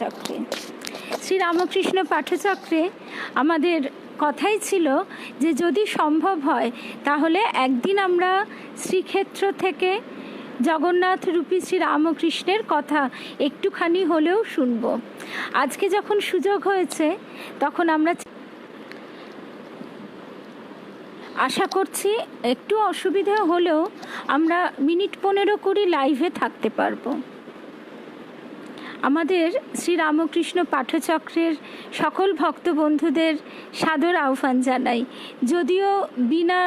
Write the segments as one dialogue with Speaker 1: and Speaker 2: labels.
Speaker 1: চক্রে। শ্রীরামকৃষ্ণ পাঠচক্রে আমাদের কথাই ছিল যে যদি সম্ভব হয়, তাহলে একদিন আমরা শ্রীক্ষেত্র থেকে জগন্নাথ রূপী শ্রী রামকৃষ্ণের কথা একটুখানি হলেও শুনব। আজকে যখন সুযোগ হয়েছে, তখন আমরা আশা করছি একটু অসুবিধা হলেও আমরা মিনিট পনেরো কুড়ি লাইভে থাকতে পারব। আমাদের শ্রী রামকৃষ্ণ পাঠচক্রের সকল ভক্ত বন্ধুদের সাদর আহ্বান জানাই। যদিও বিনা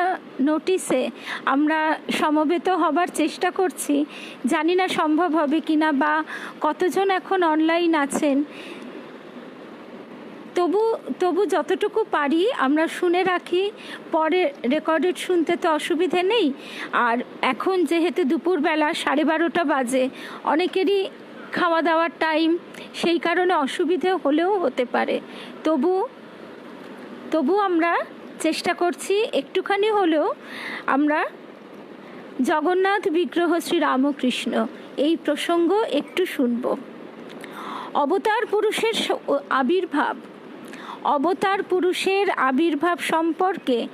Speaker 1: নোটিসে আমরা সমবেত হবার চেষ্টা করছি, জানি না সম্ভব হবে কিনা বা কতজন এখন অনলাইন আছেন। তবু তবু যতটুকু পারি আমরা শুনে রাখি, পরে রেকর্ডেড শুনতে তো অসুবিধে নেই। আর এখন যেহেতু দুপুরবেলা সাড়ে বারোটা বাজে, অনেকেরই খাওয়া দাওয়ার টাইম সেই কারণে অসুবিধে হলেও হতে পারে। তবু তবু আমরা চেষ্টা করছি, একটুখানি হলেও আমরা জগন্নাথ বিগ্রহ শ্রী রামকৃষ্ণ, এই প্রসঙ্গ একটু শুনব। অবতার পুরুষের আবির্ভাব। অবতার পুরুষের আবির্ভাব সম্পর্কে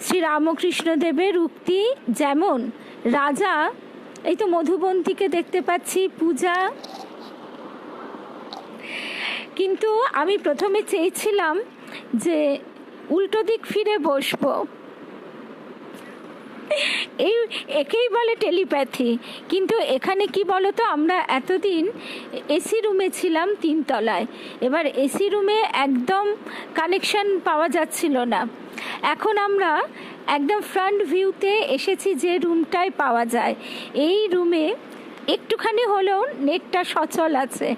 Speaker 1: শ্রী রামকৃষ্ণদেবের উক্তি যেমন, রাজা এই তো মধুবন্তীকে দেখতে পাচ্ছি, পূজা। কিন্তু আমি প্রথমে চেয়েছিলাম যে উল্টো দিক ফিরে বসবো। এই একেই বলে টেলিপ্যাথি। কিন্তু এখানে কি বলতো, আমরা এতদিন এসি রুমে ছিলাম তিনতলায়। এবার এসি রুমে একদম কানেকশন পাওয়া যাচ্ছিল না। এখন আমরা একদম ফ্রন্ট ভিউতে এসেছি যে রুমটায় পাওয়া যায়। এই রুমে একটুখানি হলেও নেটটা সচল আছে।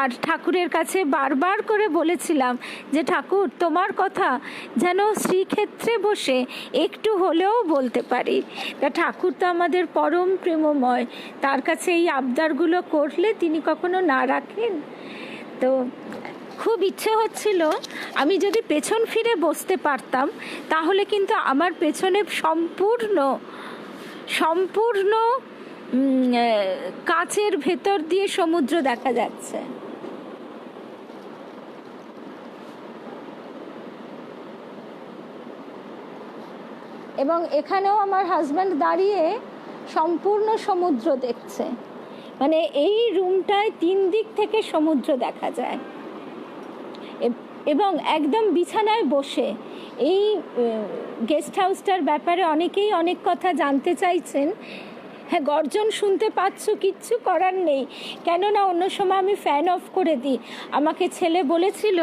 Speaker 1: আর ঠাকুরের কাছে বারবার করে বলেছিলাম যে, ঠাকুর, তোমার কথা যেন শ্রীক্ষেত্রে বসে একটু হলেও বলতে পারি। তা ঠাকুর তো আমাদের পরম প্রেমময়। তার কাছে এই আবদারগুলো করলে তিনি কখনো না রাখেন। তো খুব ইচ্ছে হচ্ছিল, আমি যদি পেছন ফিরে বসতে পারতাম, তাহলে কিন্তু আমার পেছনে সম্পূর্ণ সম্পূর্ণ কাচের ভেতর দিয়ে সমুদ্র দেখা যাচ্ছে। এবং এখানেও আমার হাজব্যান্ড দাঁড়িয়ে সম্পূর্ণ সমুদ্র দেখছে। মানে এই রুমটায় তিন দিক থেকে সমুদ্র দেখা যায়। এবং একদম বিছানায় বসে। এই গেস্ট হাউসটার ব্যাপারে অনেকেই অনেক কথা জানতে চাইছেন। হ্যাঁ গর্জন শুনতে পাচ্ছ, কিচ্ছু করার নেই। কেননা অন্য সময় আমি ফ্যান অফ করে দিই। আমাকে ছেলে বলেছিল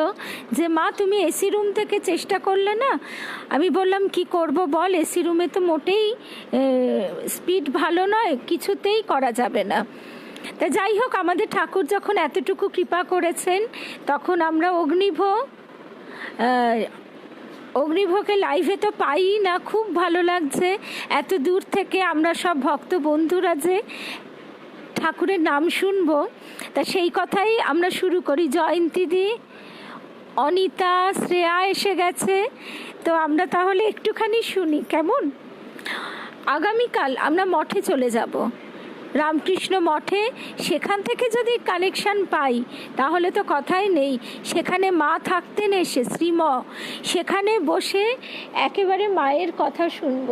Speaker 1: যে, মা, তুমি এসি রুম থেকে চেষ্টা করলে না? আমি বললাম, কি করব বল? এসি রুমে তো মোটেই স্পিড ভালো নয়, কিছুতেই করা যাবে না। তা যাই হোক, আমাদের ঠাকুর যখন এতটুকু কৃপা করেছেন, তখন আমরা অগ্নিভ অগ্নিভোগে লাইভে তো পাই না, খুব ভালো লাগছে। এত দূর থেকে আমরা সব ভক্ত বন্ধুরা যে ঠাকুরের নাম শুনব, তা সেই কথাই আমরা শুরু করি। জয়ন্তী দি, অনিতা, শ্রেয়া এসে গেছে। তো আমরা তাহলে একটুখানি শুনি, কেমন? আগামীকাল আমরা মঠে চলে যাব। রামকৃষ্ণ মঠে সেখান থেকে যদি কানেকশন পাই, তাহলে তো কথাই নেই। সেখানে মা থাকতেন এসে শ্রীম সেখানে বসে একেবারে মায়ের কথা শুনব।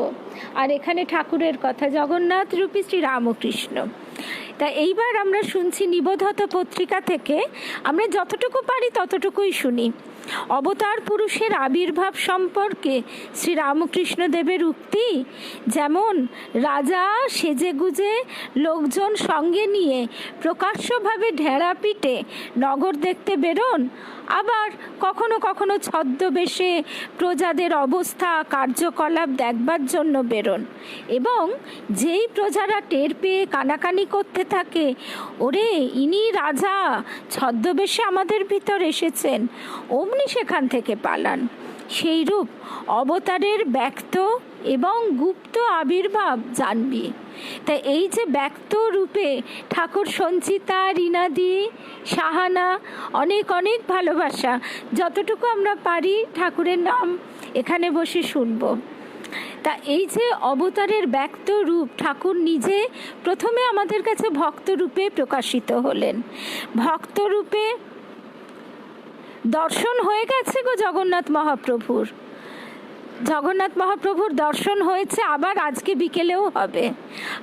Speaker 1: আর এখানে ঠাকুরের কথা, জগন্নাথ রূপী শ্রী রামকৃষ্ণ তা এইবার আমরা শুনছি নিবোধত পত্রিকা থেকে। আমরা যতটুকু পারি ততটুকুই শুনি। অবতার পুরুষের আবির্ভাব সম্পর্কে শ্রী রামকৃষ্ণ দেবের উক্তি, যেমন, রাজা সেজে গুজে লোকজন সঙ্গে নিয়ে প্রকাশ্যভাবে ঢেড়া পিটে নগর দেখতে বেরোন, আবার কখনো কখনো ছদ্মবেশে প্রজাদের অবস্থা, কার্যকলাপ দেখবার জন্য বেরোন। এবং যেই প্রজারা টের পেয়ে কানাকানি করতে থাকে, ওরে, ইনি রাজা, ছদ্মবেশে আমাদের ভিতর এসেছেন। অমনি সেখান থেকে পালান। সেই রূপ অবতারের ব্যক্ত এবং গুপ্ত আবির্ভাব জানবি। তা এই যে ব্যক্ত রূপে ঠাকুর সঞ্চিতা, রিনাদি, সাহানা, অনেক অনেক ভালোবাসা, যতটুকু আমরা পারি ঠাকুরের নাম এখানে বসে শুনব। তা এই যে অবতারের ব্যক্ত রূপ ঠাকুর নিজে প্রথমে আমাদের কাছে ভক্ত রূপে প্রকাশিত হলেন। ভক্ত রূপে দর্শন হয়ে গেছে গো জগন্নাথ মহাপ্রভুর। জগন্নাথ মহাপ্রভুর দর্শন হয়েছে, আবার আজকে বিকেলেও হবে।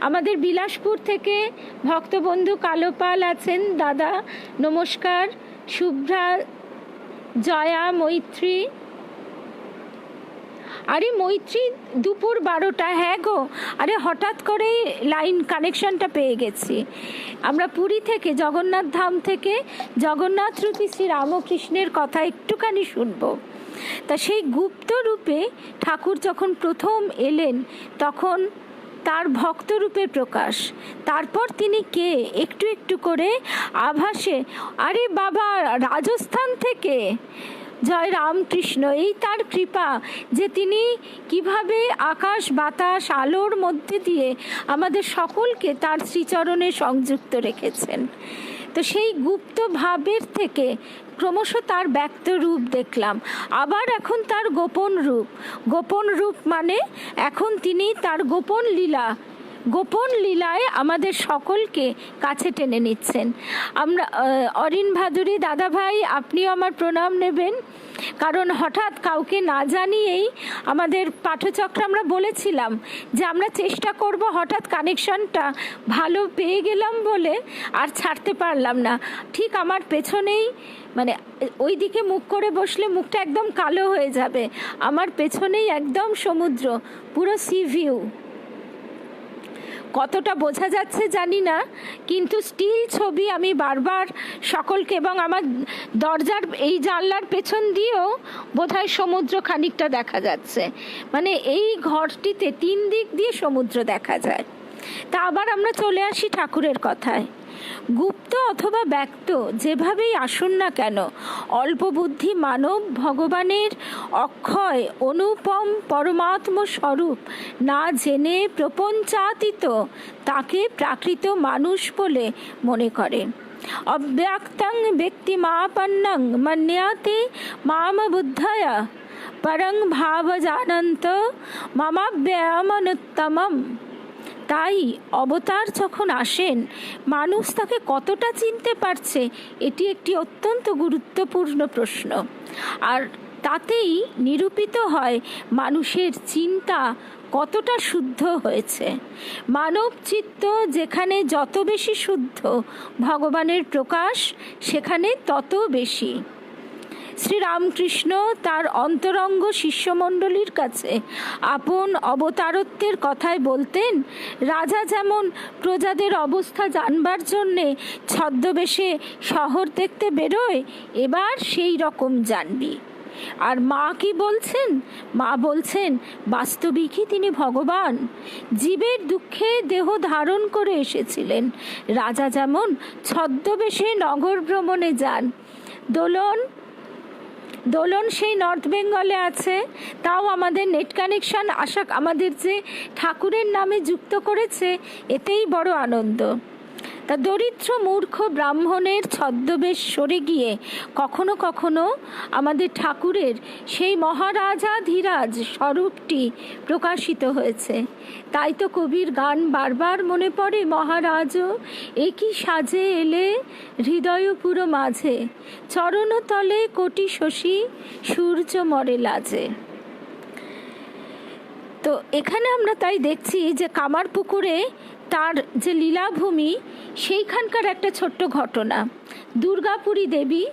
Speaker 1: আমাদের বিলাসপুর থেকে ভক্তবন্ধু কালোপাল আছেন, দাদা নমস্কার, শুভ্রা, জয়া, মৈত্রী আরে মৈত্রী, দুপুর বারোটা হ্যাঁ গো। আরে হঠাৎ করেই লাইন কানেকশনটা পেয়ে গেছি। আমরা পুরী থেকে, জগন্নাথ ধাম থেকে জগন্নাথ রূপী শ্রী রামকৃষ্ণের কথা একটুখানি শুনব। তা সেই গুপ্ত রূপে ঠাকুর যখন প্রথম এলেন, তখন তার ভক্তরূপের প্রকাশ। তারপর তিনি কে? একটু একটু করে আভাসে, আরে বাবা, রাজস্থান থেকে? জয় রামকৃষ্ণ, এই তার কৃপা যে তিনি কীভাবে আকাশ, বাতাস, আলোর মধ্যে দিয়ে আমাদের সকলকে তার শ্রীচরণে সংযুক্ত রেখেছেন। তো সেই গুপ্ত ভাবের থেকে ক্রমশ তার ব্যক্ত রূপ দেখলাম। আবার এখন তার গোপন রূপ। গোপন রূপ মানে এখন তিনি তার গোপন লীলা গোপন লীলায় আমাদের সকলকে কাছে টেনে নিচ্ছেন। আমরা অরিন ভাদুরী দাদা ভাই আপনিও আমার প্রণাম নেবেন। কারণ হঠাৎ কাউকে না জানিয়েই আমাদের পাঠচক্র আমরা বলেছিলাম যে আমরা চেষ্টা করব হঠাৎ কানেকশনটা ভালো পেয়ে গেলাম বলে আর ছাড়তে পারলাম না। ঠিক আমার পেছনেই মানে ওই দিকে মুখ করে বসলে মুখটা একদম কালো হয়ে যাবে। আমার পেছনেই একদম সমুদ্র, পুরো সি ভিউ কতটা বোঝা যাচ্ছে জানি না, কিন্তু স্টিল ছবি আমি বারবার সকলকে এবং আমার দরজার এই জানলার পেছন দিয়েও বোধহয় সমুদ্র খানিকটা দেখা যাচ্ছে। মানে এই ঘরটিতে তিন দিক দিয়ে সমুদ্র দেখা যায়। তা আবার আমরা চলে আসি ঠাকুরের কথায়। গুপ্ত অথবা ব্যক্ত যেভাবেই আসুন না কেন, অল্প বুদ্ধি মানব ভগবানের অক্ষয়, অনুপম পরমাত্ম স্বরূপ, না জেনে প্রপঞ্চাতীত, তাকে প্রাকৃত মানুষ বলে মনে করে। অব্যক্তং ব্যক্তি মাপন্নং মন্যাতে মাম বুদ্ধয়া, পরং ভাব জানন্ত মামাব্যয়মনুত্তমম তাই অবতার যখন আসেন, মানুষ তাকে কতটা চিনতে পারছে, এটি একটি অত্যন্ত গুরুত্বপূর্ণ প্রশ্ন। আর তাতেই নিরূপিত হয় মানুষের চিন্তা কতটা শুদ্ধ হয়েছে। মানব চিত্ত যেখানে যত বেশি শুদ্ধ ভগবানের প্রকাশ, সেখানে তত বেশি। শ্রীরামকৃষ্ণ তার অন্তরঙ্গ শিষ্যমণ্ডলীর কাছে আপন অবতারত্বের কথায় বলতেন, রাজা যেমন প্রজাদের অবস্থা জানবার জন্যে ছদ্মবেশে শহর দেখতে বেরোয়, এবার সেই রকম জানবি। আর মা কি বলছেন? মা বলছেন, বাস্তবিকই তিনি ভগবান। জীবের দুঃখে দেহ ধারণ করে এসেছিলেন। রাজা যেমন ছদ্মবেশে নগর ভ্রমণে যান। দোলন দোলন সেই নর্থ বেঙ্গলে আছে। তাও আমাদের নেট কানেকশন আশা আমাদের যে ঠাকুরের নামে যুক্ত করেছে, এতেই বড় আনন্দ। তা দরিদ্র মূর্খ ব্রাহ্মণের ছদ্মবেশ সরে গিয়ে কখনো কখনো আমাদের ঠাকুরের সেই মহারাজাধিরাজ স্বরূপটি প্রকাশিত হয়েছে। তাই তো কবির গান বারবার মনে পড়ে, মহারাজও একই সাজে এলে হৃদয় পুরো মাঝে। চরণতলে কোটি শশী, সূর্য মরে লাজে। তো এখানে আমরা তাই দেখছি যে কামার পুকুরে তার যে লীলাভূমি, সেইখানকার একটা ছোট্ট ঘটনা। দুর্গাপুরী দেবী,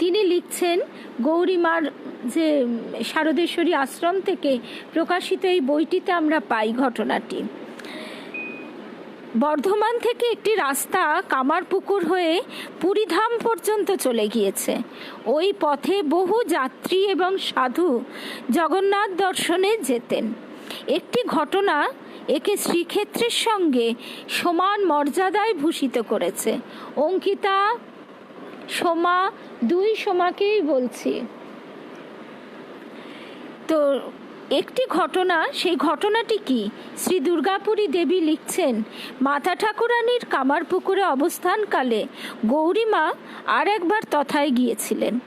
Speaker 1: তিনি লিখছেন গৌরীমার যে শারদেশ্বরী আশ্রম থেকে প্রকাশিত এই বইটিতে আমরা পাই ঘটনাটি। বর্ধমান থেকে একটি রাস্তা কামারপুকুর হয়ে পুরীধাম পর্যন্ত চলে গিয়েছে। ওই পথে বহু যাত্রী এবং সাধু জগন্নাথ দর্শনে যেতেন। একটি ঘটনা একে শ্রীক্ষেত্রের সঙ্গে সমান মর্যাদায় ভূষিত করেছে। অঙ্কিতা, সোমা, দুই সোমাকেই বলছি। তো একটি ঘটনা, সেই ঘটনাটি কি? শ্রী দুর্গাপুরী দেবী লিখছেন, মাতা ঠাকুরানীর কামার পুকুরে অবস্থানকালে গৌরীমা আর একবার তথায় গিয়েছিলেন।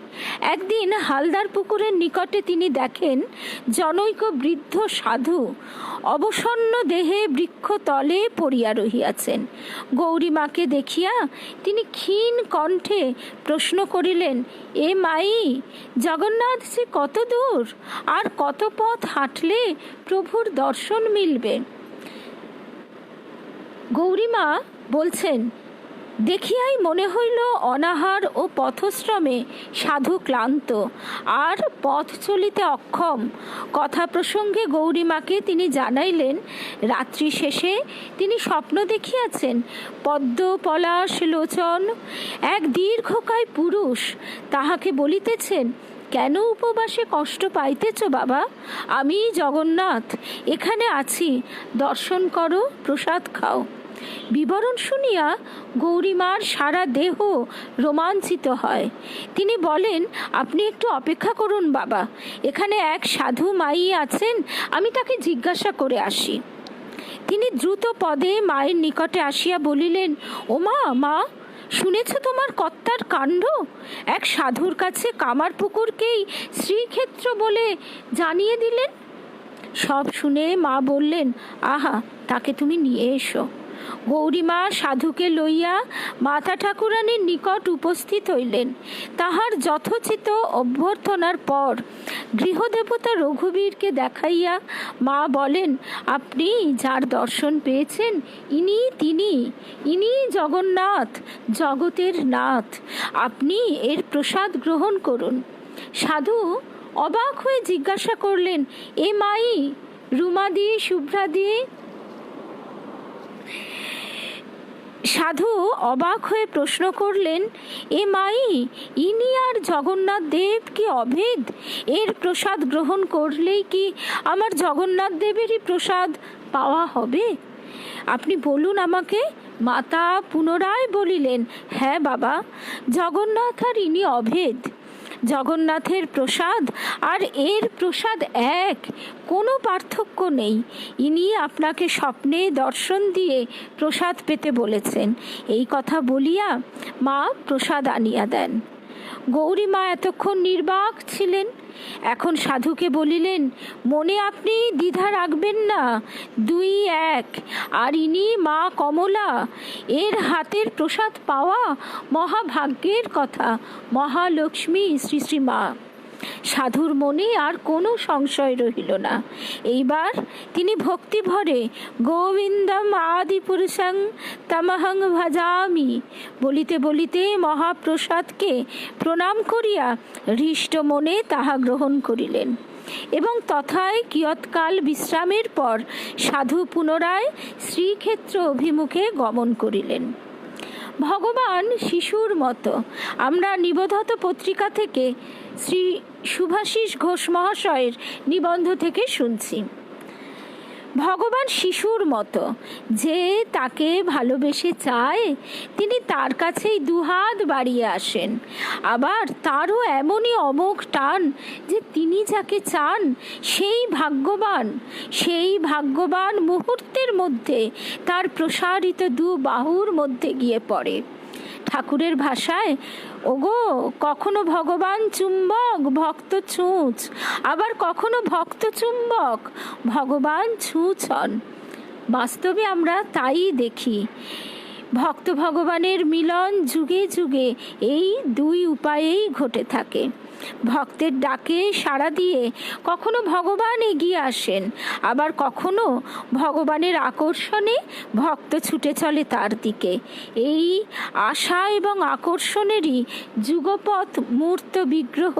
Speaker 1: একদিন হালদার পুকুরের নিকটে তিনি দেখেন জনৈক বৃদ্ধ সাধু অবসন্ন দেহে বৃক্ষ তলে পড়িয়া রহিয়াছেন। গৌরীমাকে দেখিয়া তিনি ক্ষীণ কণ্ঠে প্রশ্ন করিলেন, এ মাই, জগন্নাথ সে কত দূর? আর কত পথ হাঁটলে প্রভুর দর্শন মিলবে? গৌরীমা বলছেন দেখিয়াই মনে হইল অনাহার ও পথশ্রমে সাধু ক্লান্ত। আর পথ চলিতে অক্ষম। কথা প্রসঙ্গে গৌরীমাকে তিনি জানাইলেন, রাত্রি শেষে তিনি স্বপ্ন দেখিয়াছেন পদ্ম পলাশ লোচন। এক দীর্ঘকায় পুরুষ তাহাকে বলিতেছেন, কেন উপবাসে কষ্ট পাইতেছ বাবা? আমি জগন্নাথ, এখানে আছি। দর্শন করো, প্রসাদ খাও। বিবরণ শুনিয়া গৌরীমার সারা দেহ রোমাঞ্চিত হয়। তিনি বলেন, আপনি একটু অপেক্ষা করুন বাবা। এখানে এক সাধু মাই আছেন, আমি তাকে জিজ্ঞাসা করে আসি। তিনি দ্রুত পদে মায়ের নিকটে আসিয়া বলিলেন ওমা মা, শুনেছ তোমার কর্তার কাণ্ড? এক সাধুর কাছে কামার পুকুরকেই শ্রীক্ষেত্র বলে জানিয়ে দিলেন? সব শুনে মা বললেন, আহা, তাকে তুমি নিয়ে এসো। গৌরীমা সাধুকে লইয়া মাতা ঠাকুরানীর নিকট উপস্থিত হইলেন। তাহার যথোচিত অভ্যর্থনার পর গৃহদেবতা রঘুবীরকে দেখাইয়া মা বলেন, আপনি যার দর্শন পেয়েছেন, ইনি তিনি, ইনি জগন্নাথ, জগতের নাথ। আপনি এর প্রসাদ গ্রহণ করুন। সাধু অবাক হয়ে জিজ্ঞাসা করলেন, এ মাই, রুমাদি, শুভ্রাদি সাধু অবাক হয়ে প্রশ্ন করলেন, এ মাই, ইনি আর জগন্নাথ দেব কি অভেদ? এর প্রসাদ গ্রহণ করলেই কি আমার জগন্নাথ দেবেরই প্রসাদ পাওয়া হবে? আপনি বলুন আমাকে। মাতা পুনরায় বলিলেন হ্যাঁ বাবা, জগন্নাথ আর ইনি অভেদ। জগন্নাথের প্রসাদ, আর এর প্রসাদ এক। কোনো পার্থক্য নেই। ইনি আপনাকে স্বপ্নে দর্শন দিয়ে প্রসাদ পেতে বলেছেন। এই কথা বলিয়া মা প্রসাদ আনিয়া দেন। গৌরী মা এতক্ষণ নির্বাক ছিলেন। এখন সাধুকে বলিলেন, মনে আপনি দ্বিধা রাখবেন না, দুই এক। আর ইনি মা কমলা, এর হাতের প্রসাদ পাওয়া মহাভাগ্যের কথা। মহালক্ষ্মী শ্রী শ্রী মা। সাধুর মনে আর কোনো সংশয় রহিল না। এইবার তিনি ভক্তি ভরে, গোবিন্দম আদি পুরুষং তামহং ভাজামি বলিতে বলিতে মহাপ্রসাদকে প্রণাম করিয়া হৃষ্ট মনে তাহা গ্রহণ করিলেন। এবং তথায় কিয়ৎকাল বিশ্রামের পর সাধু পুনরায় শ্রীক্ষেত্র অভিমুখে গমন করিলেন। ভগবান শিশুর মতো। আমরা নিবোধত পত্রিকা থেকে শ্রী সুভাষিস ঘোষ মহাশয়ের নিবন্ধ থেকে শুনছি। ভগবান শিশুর মতো। যে তাকে ভালোবেসে চায়, তিনি তার কাছেই দুহাত বাড়িয়ে আসেন। আবার তারও এমনই অমোঘ টান যে তিনি যাকে চান, সেই ভাগ্যবান সেই ভাগ্যবান মুহূর্তের মধ্যে তার প্রসারিত দু বাহুর মধ্যে গিয়ে পড়ে। ঠাকুরের ভাষায় ওগো, কখনো ভগবান চুম্বক, ভক্ত ছুঁচ। আবার কখনো ভক্ত চুম্বক, ভগবান ছুঁচ হন বাস্তবে আমরা তাই দেখি। ভক্ত ভগবানের মিলন যুগে যুগে এই দুই উপায়েই ঘটে থাকে। ভক্তের ডাকে সাড়া দিয়ে কখনো ভগবান এগিয়ে আসেন, আবার কখনো ভগবানের আকর্ষণে ভক্ত ছুটে চলে তার দিকে। এই আশা এবং আকর্ষণেরই যুগপথ মূর্ত বিগ্রহ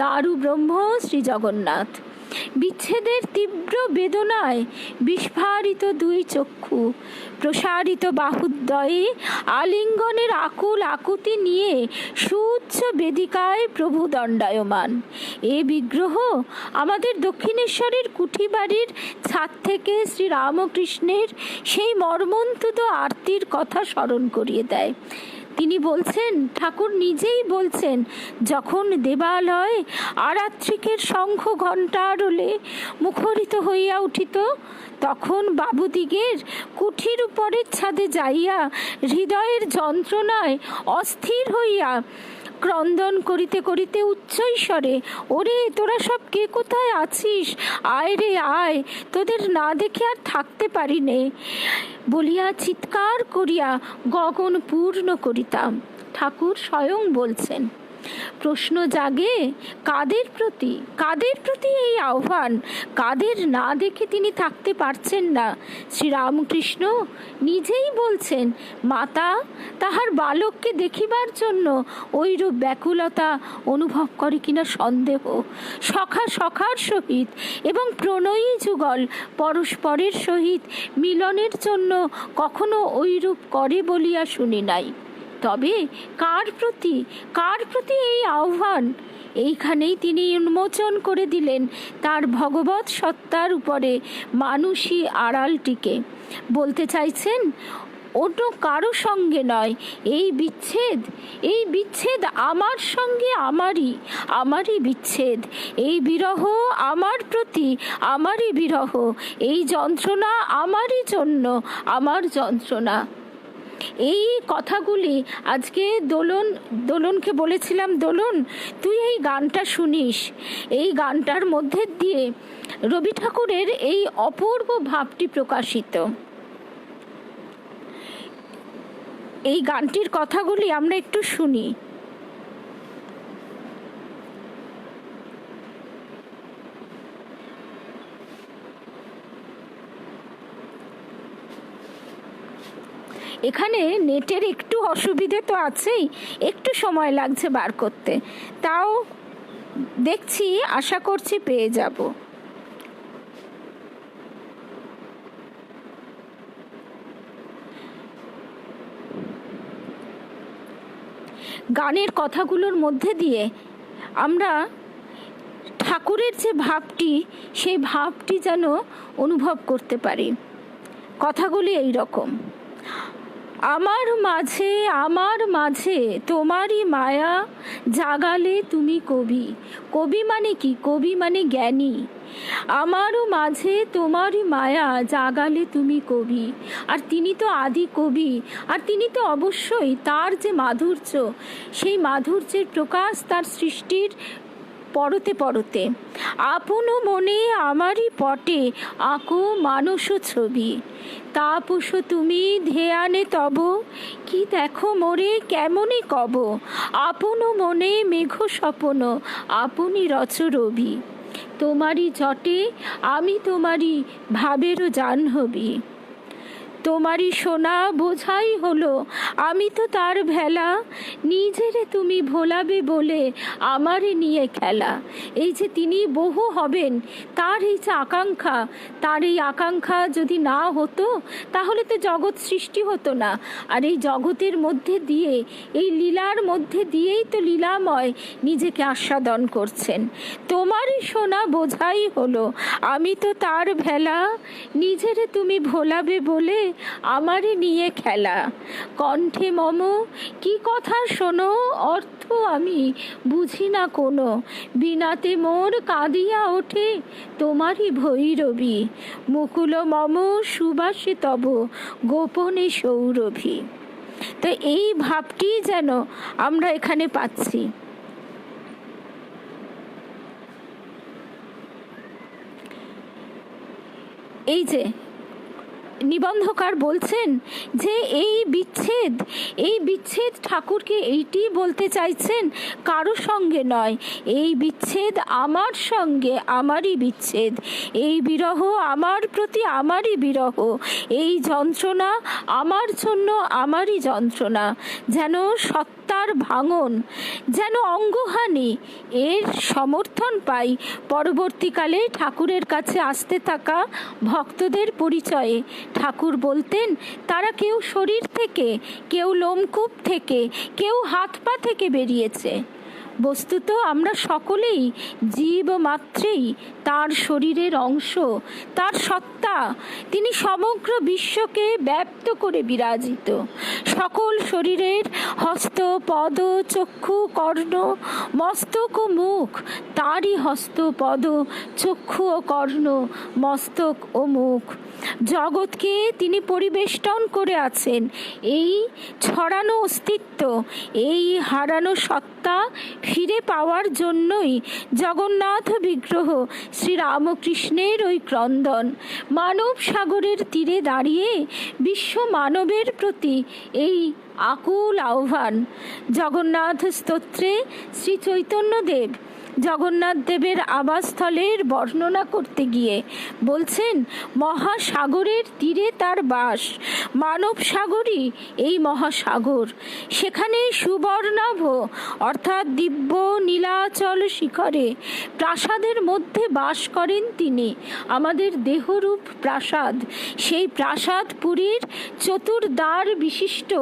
Speaker 1: দারু ব্রহ্ম শ্রী জগন্নাথ বিচ্ছেদের তীব্র বেদনায় বিস্ফারিত দুই চক্ষু। প্রসারিত বাহুদ্বয়ে আলিঙ্গনের আকুল আকুতি নিয়ে সুউচ্চ বেদিকায় প্রভু দণ্ডায়মান। এ বিগ্রহ আমাদের দক্ষিণেশ্বরের কুঠিবাড়ির ছাদ থেকে শ্রী রামকৃষ্ণের সেই মর্মন্তুদ আরতির কথা স্মরণ করিয়ে দেয়। তিনি বলছেন, ঠাকুর নিজেই বলছেন, যখন দেবালয় আরাত্রিকের শঙ্খ ঘণ্টারলে মুখরিত হইয়া উঠিত, তখন বাবুদিগের কুঠির উপরের ছাদে যাইয়া হৃদয়ের যন্ত্রণায় অস্থির হইয়া ক্রন্দন করিতে করিতে উচ্চৈস্বরে, ওরে, তোরা সব কে কোথায় আছিস? আয় রে, আয়, তোদের না দেখে আর থাকতে পারি নে। বলিয়া চিৎকার করিয়া গগন পূর্ণ করিতাম। ঠাকুর স্বয়ং বলছেন প্রশ্ন জাগে, কাদের প্রতি? কাদের প্রতি এই আহ্বান? কাদের না দেখে তিনি থাকতে পারছেন না? শ্রীরামকৃষ্ণ নিজেই বলছেন, মাতা, তাহার বালককে দেখিবার জন্য ওইরূপ ব্যাকুলতা অনুভব করে কিনা সন্দেহ। সখা সখার সহিত এবং প্রণয়ী যুগল পরস্পরের সহিত মিলনের জন্য কখনো ওইরূপ করে বলিয়া শুনি নাই। তবে কার প্রতি কার প্রতি এই আহ্বান? এইখানেই তিনি উন্মোচন করে দিলেন তার ভগবত সত্তার উপরে মানুষই আড়ালটিকে। বলতে চাইছেন, অন্য কারও সঙ্গে নয়, এই বিচ্ছেদ এই বিচ্ছেদ আমার সঙ্গে আমারই আমারই বিচ্ছেদ। এই বিরহ আমার প্রতি আমারই বিরহ, এই যন্ত্রণা আমারই জন্য, আমার যন্ত্রণা। এই কথাগুলি আজকে দোলন, দোলনকে বলেছিলাম, দোলন, তুই এই গানটা শুনিস। এই গানটার মধ্যে দিয়ে রবি ঠাকুরের এই অপূর্ব ভাবটি প্রকাশিত। এই গানটির কথাগুলি আমরা একটু শুনি। এখানে নেটের একটু অসুবিধে তো আছেই, একটু সময় লাগছে বার করতে। তাও দেখছি, আশা করছি পেয়ে যাব। গানের কথাগুলোর মধ্যে দিয়ে আমরা ঠাকুরের যে ভাবটি, সেই ভাবটি যেন অনুভব করতে পারি। কথাগুলি এই রকম আমার মাঝে আমার মাঝে তোমারই মায়া জাগালে তুমি কবি। কবি মানে কি? কবি মানে জ্ঞানী। আমারও মাঝে তোমারই মায়া জাগালে তুমি কবি। আর তিনি তো আদি কবি। আর তিনি তো অবশ্যই তার যে মাধুর্য, সেই মাধুর্যের প্রকাশ তার সৃষ্টির পরতে পরতে। আপন মনে আমারই পটে আঁকো মানস ছবি। তাপস তুমি ধেয়ানে তব, কি দেখো মোরে কেমনে কব? আপন মনে মেঘ স্বপন, আপনি রচ রবি। তোমারই জটে আমি তোমারই ভাবেরও জাহ্নবী। তোমারই সোনা বোঝাই হলো। আমি তো তার ভেলা। নিজেরে তুমি ভোলাবে বলে আমারে নিয়ে খেলা। এই যে তিনি বহু হবেন, তার এই যে আকাঙ্ক্ষা, তার এই আকাঙ্ক্ষা যদি না হতো, তাহলে তো জগৎ সৃষ্টি হতো না। আর এই জগতের মধ্যে দিয়ে, এই লীলার মধ্যে দিয়েই তো লীলাময় নিজেকে আস্বাদন করছেন। তোমারই সোনা বোঝাই হলো। আমি তো তার ভেলা। নিজেরে তুমি ভোলাবে বলে আমারে নিয়ে খেলা। কণ্ঠে মম, কি কথা শোনো? অর্থ আমি বুঝি না কোনো। বিনাতে মোর কাঁদিয়া ওঠে তোমারই ভৈরবী। মুকুল মম, সুবাসে তব গোপনে সৌরভী। তো এই ভাবটি যেন আমরা এখানে পাচ্ছি? এই যে নিবন্ধকার বলছেন যে এই বিচ্ছেদ এই বিচ্ছেদ ঠাকুরকে এইটি বলতে চাইছেন কারও সঙ্গে নয়। এই বিচ্ছেদ আমার সঙ্গে, আমারই বিচ্ছেদ। এই বিরহ আমার প্রতি আমারই বিরহ। এই যন্ত্রণা আমার জন্য আমারই যন্ত্রণা। যেন সত্তার ভাঙন, যেন অঙ্গহানি। এর সমর্থন পাই পরবর্তীকালে ঠাকুরের কাছে আসতে থাকা ভক্তদের পরিচয়ে। ঠাকুর বলতেন, তারা কেউ শরীর থেকে, কেউ লোমকূপ থেকে, কেউ হাত পা থেকে বেরিয়েছে। বস্তুত আমরা সকলেই জীব মাত্রেই তার শরীরের অংশ, তার সত্তা। তিনি সমগ্র বিশ্বকে ব্যপ্ত করে বিরাজিত। সকল শরীরের হস্ত, পদ, চক্ষু, কর্ণ, মস্তক ও মুখ, তারই হস্ত, পদ, চক্ষু ও কর্ণ, মস্তক ও মুখ। জগৎকে তিনি পরিবেষ্টন করে আছেন। এই ছড়ানো অস্তিত্ব, এই হারানো সত্তা ফিরে পাওয়ার জন্যই জগন্নাথ বিগ্রহ শ্রীরামকৃষ্ণের ওই ক্রন্দন। মানব সাগরের তীরে দাঁড়িয়ে বিশ্ব মানবের প্রতি এই আকুল আহ্বান। জগন্নাথ স্তোত্রে শ্রী চৈতন্যদেব জগন্নাথ দেবের আবাসস্থলের বর্ণনা করতে গিয়ে বলছেন, মহাসাগরের তীরে তার বাস। মানব সাগরই এই মহাসাগর। সেখানে সুবর্ণাভ, অর্থাৎ দিব্য নীলাচল শিখরে, প্রাসাদের মধ্যে বাস করেন তিনি। আমাদের দেহরূপ প্রাসাদ। সেই প্রাসাদ পুরীর চতুর্দ্বার বিশিষ্ট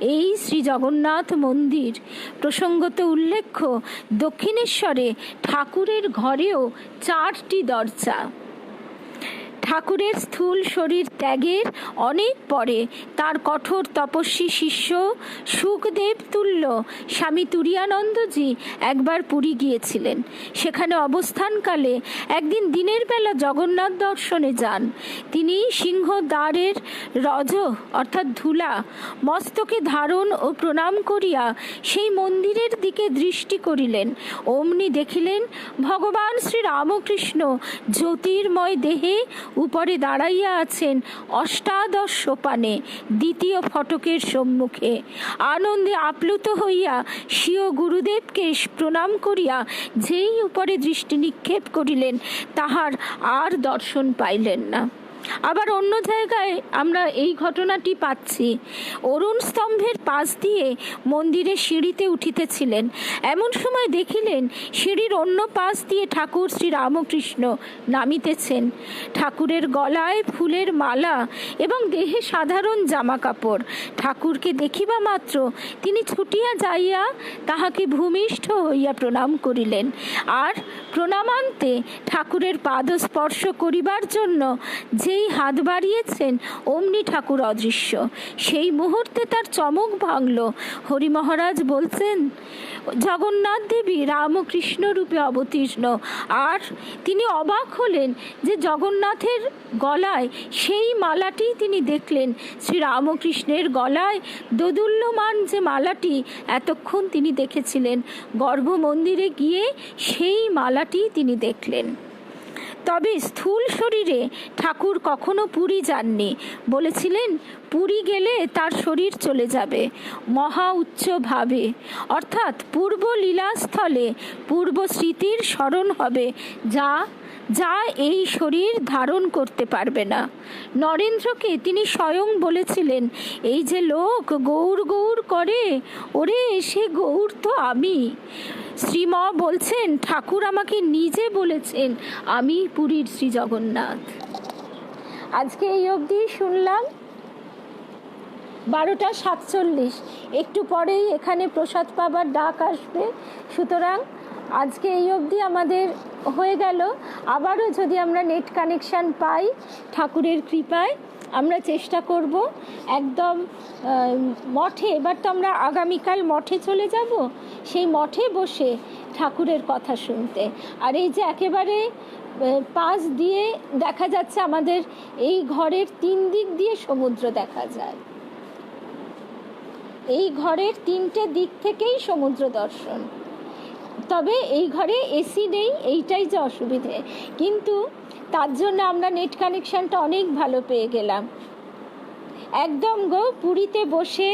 Speaker 1: এই শ্রী জগন্নাথ মন্দির। প্রসঙ্গত উল্লেখ্য, দক্ষিণেশ্বরে ঠাকুরের ঘরেও চারটি দরজা। ঠাকুরের স্থূল শরীর ত্যাগের অনেক পরে তার কঠোর তপস্বী শিষ্য সুখদেব তুল্য স্বামী তুরিয়ানন্দজি একবার পুরী গিয়েছিলেন। সেখানে অবস্থানকালে একদিন দিনের বেলা জগন্নাথ দর্শনে যান। তিনি সিংহ দ্বারের রজ অর্থাৎ ধুলা মস্তকে ধারণ ও প্রণাম করিয়া সেই মন্দিরের দিকে দৃষ্টি করিলেন। অমনি দেখিলেন ভগবান শ্রী রামকৃষ্ণ জ্যোতির্ময় দেহে উপরে দাঁড়াইয়া আছেন অষ্টাদশ সোপানে দ্বিতীয় ফটকের সম্মুখে। আনন্দে আপ্লুত হইয়া স্বীয় গুরুদেবকে প্রণাম করিয়া যেই উপরে দৃষ্টি নিক্ষেপ করিলেন, তাহার আর দর্শন পাইলেন না। আবার অন্য জায়গায় আমরা এই ঘটনাটি পাচ্ছি। অরুণ স্তম্ভের পাশ দিয়ে মন্দিরে সিঁড়িতে উঠিতেছিলেন। এমন সময় দেখিলেন সিঁড়ির অন্য পাশ দিয়ে ঠাকুর শ্রী রামকৃষ্ণ নামিতেছেন। ঠাকুরের গলায় ফুলের মালা এবং দেহে সাধারণ জামা কাপড় ঠাকুরকে দেখিবা মাত্র তিনি ছুটিয়া যাইয়া তাহাকে ভূমিষ্ঠ হইয়া প্রণাম করিলেন। আর প্রণামান্তে ঠাকুরের পাদ স্পর্শ করিবার জন্য যেই হাত বাড়িয়েছেন অমনি ঠাকুর অদৃশ্য। সেই মুহূর্তে তার চমক ভাঙল। হরি মহারাজ বলছেন, জগন্নাথ দেবী রামকৃষ্ণ রূপে অবতীর্ণ। আর তিনি অবাক হলেন যে জগন্নাথের গলায় সেই মালাটি তিনি দেখলেন। শ্রী রামকৃষ্ণের গলায় দোদুল্যমান যে মালাটি এতক্ষণ তিনি দেখেছিলেন। গর্ভ মন্দিরে গিয়ে সেই মালাটি তিনি দেখলেন। তবে স্থূল শরীরে ঠাকুর কখনো পুরী যাননি। বলেছিলেন, পুরী গেলে তার শরীর চলে যাবে। মহা উচ্চ ভাবে। অর্থাৎ পূর্ব লীলাস্থলে পূর্ব স্মৃতির স্মরণ হবে, যা যা এই শরীর ধারণ করতে পারবে না। নরেন্দ্রকে তিনি স্বয়ং বলেছিলেন, এই যে লোক গৌর গৌর করে, ওরে সে গৌর তো আমি। শ্রীম বলছেন, ঠাকুর আমাকে নিজে বলেছেন, আমি পুরীর শ্রী জগন্নাথ। আজকে এই অবধি শুনলাম বারোটা সাতচল্লিশ। একটু পরেই এখানে প্রসাদ পাবার ডাক আসবে। সুতরাং আজকে এই অবধি আমাদের হয়ে গেল। আবারও যদি আমরা নেট কানেকশান পাই ঠাকুরের কৃপায়, আমরা চেষ্টা করব একদম মঠে, এবার তো আমরা আগামীকাল মঠে চলে যাব, সেই মঠে বসে ঠাকুরের কথা শুনতে। আর এই যে একেবারে পাশ দিয়ে দেখা যাচ্ছে আমাদের এই ঘরের তিন দিক দিয়ে সমুদ্র দেখা যায়। এই ঘরের তিনটে দিক থেকেই সমুদ্র দর্শন। তবে এই ঘরে এসি নেই, এইটাই যে অসুবিধে। কিন্তু তার জন্য আমরা নেট কানেকশানটা অনেক ভালো পেয়ে গেলাম। একদম গো, পুরীতে বসে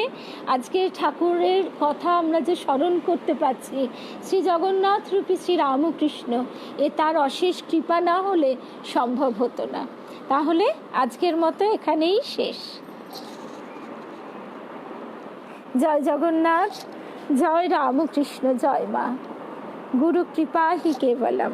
Speaker 1: আজকে ঠাকুরের কথা আমরা যে স্মরণ করতে পারছি, শ্রী জগন্নাথ রূপী শ্রী রামকৃষ্ণ, এ তার অশেষ কৃপা না হলে সম্ভব হতো না। তাহলে আজকের মতো এখানেই শেষ। জয় জগন্নাথ, জয় রামকৃষ্ণ, জয় মা। গুরু কৃপা হি কেবলম